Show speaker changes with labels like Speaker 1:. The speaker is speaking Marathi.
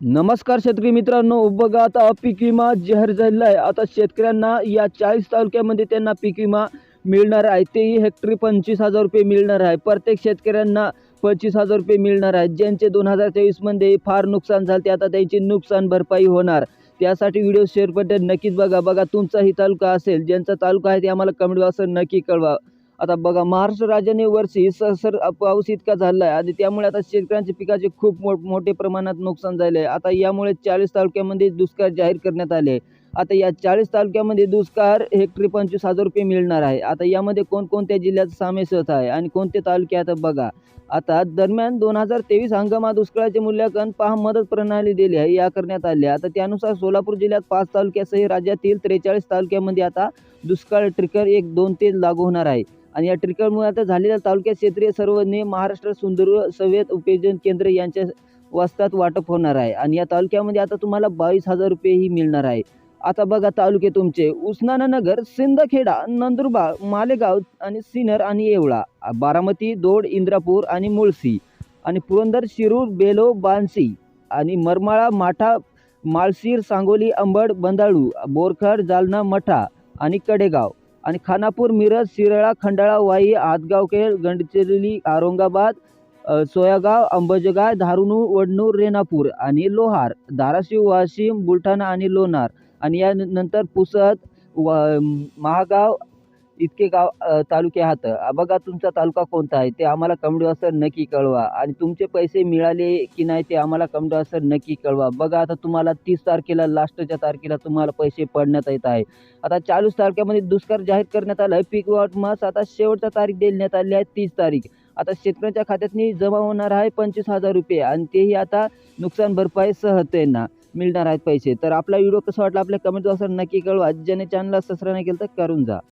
Speaker 1: नमस्कार शेतकरी मित्रांनो बघा आता पीक विमा जाहीर झालेला आहे. आता शेतकऱ्यांना या चाळीस तालुक्यामध्ये त्यांना पीक विमा मिळणार आहे. तेही हेक्टरी पंचवीस हजार रुपये मिळणार आहे. प्रत्येक शेतकऱ्यांना पंचवीस हजार रुपये मिळणार आहे. ज्यांचे दोन हजार तेवीसमध्ये फार नुकसान झाले ते आता त्यांची नुकसान भरपाई होणार. त्यासाठी व्हिडिओ शेअर नक्कीच बघा. बघा तुमचाही तालुका असेल ज्यांचा तालुका आहे ते आम्हाला कमेंट बॉक्सवर नक्की कळवा. आता बघा महाराष्ट्र राज्याने वर्षी सर पाऊस इतका झाला आहे आणि त्यामुळे आता शेतकऱ्यांच्या पिकाचे खूप मोठ मोठे प्रमाणात नुकसान झाले आहे आता यामुळे चाळीस तालुक्यामध्ये दुष्काळ जाहीर करण्यात आले. आहे. आता या चाळीस तालुक्यामध्ये दुष्काळ हेक्टरी पंचवीस हजार रुपये मिळणार आहे. आता यामध्ये कोणकोणत्या जिल्ह्याचा समावेश होत आहे आणि कोणते तालुके आता बघा. आता दरम्यान दोन हजार तेवीस हंगामात दुष्काळाचे मूल्यांकन पहा मदत प्रणाली दिली आहे या करण्यात आली आता त्यानुसार सोलापूर जिल्ह्यात पाच तालुक्यासह राज्यातील त्रेचाळीस तालुक्यामध्ये आता दुष्काळ ट्रिकर एक दोन ते लागू होणार आहे. आणि या ट्रिकलमुळे आता झालेल्या तालुक्यात क्षेत्रीय सर्व महाराष्ट्र सुंदर सवेत उपयोजन केंद्र यांच्या वस्तात वाटप होणार आहे. आणि या तालुक्यामध्ये आता तुम्हाला बावीस हजार रुपयेही मिळणार आहे. आता बघा तालुके तुमचे. उस्मानानगर सिंदखेडा नंदुरबार मालेगाव आणि सिन्नर आणि येवळा बारामती दोड इंद्रापूर आणि मुळसी आणि पुरंदर शिरूर बेलो बानसी आणि मरमाळा माठा माळशीर सांगोली अंबड बंदाळू बोरखड जालना मठा आणि कडेगाव. आणि खानापूर मिरज शिराळा खंडाळा वाई आतगावखेड गंडचेली औरंगाबाद सोयागाव अंबजगाव धारुणू वडणूर रेणापूर आणि लोहार धाराशिव वाशिम बुलढाणा आणि लोणार. आणि या नंतर पुसद व महागाव इतके गाव तालुके आहात. बघा तुमचा तालुका कोणता आहे ते आम्हाला कमेंट बॉक्सवर नक्की कळवा. आणि तुमचे पैसे मिळाले की नाही ते आम्हाला कमेंट बॉक्सवर नक्की कळवा. बघा आता तुम्हाला तीस तारखेला लास्टच्या तारखेला तुम्हाला पैसे पडण्यात येत आहे. आता चाळीस तारखेमध्ये दुष्काळ जाहीर करण्यात आला आहे. पीक वाटमास आता शेवटचा तारीख देण्यात आली आहे तीस तारीख. आता शेतकऱ्यांच्या खात्यातनी जमा होणार आहे पंचवीस हजार रुपये. आणि तेही आता नुकसान भरपाई सह त्यांना मिळणार आहेत पैसे. तर आपला व्हिडिओ कसा वाटला आपल्या कमेंट बॉक्सवर नक्की कळवा. ज्याने चॅनलला सबस्क्राईब नाही केलं तर करून जा.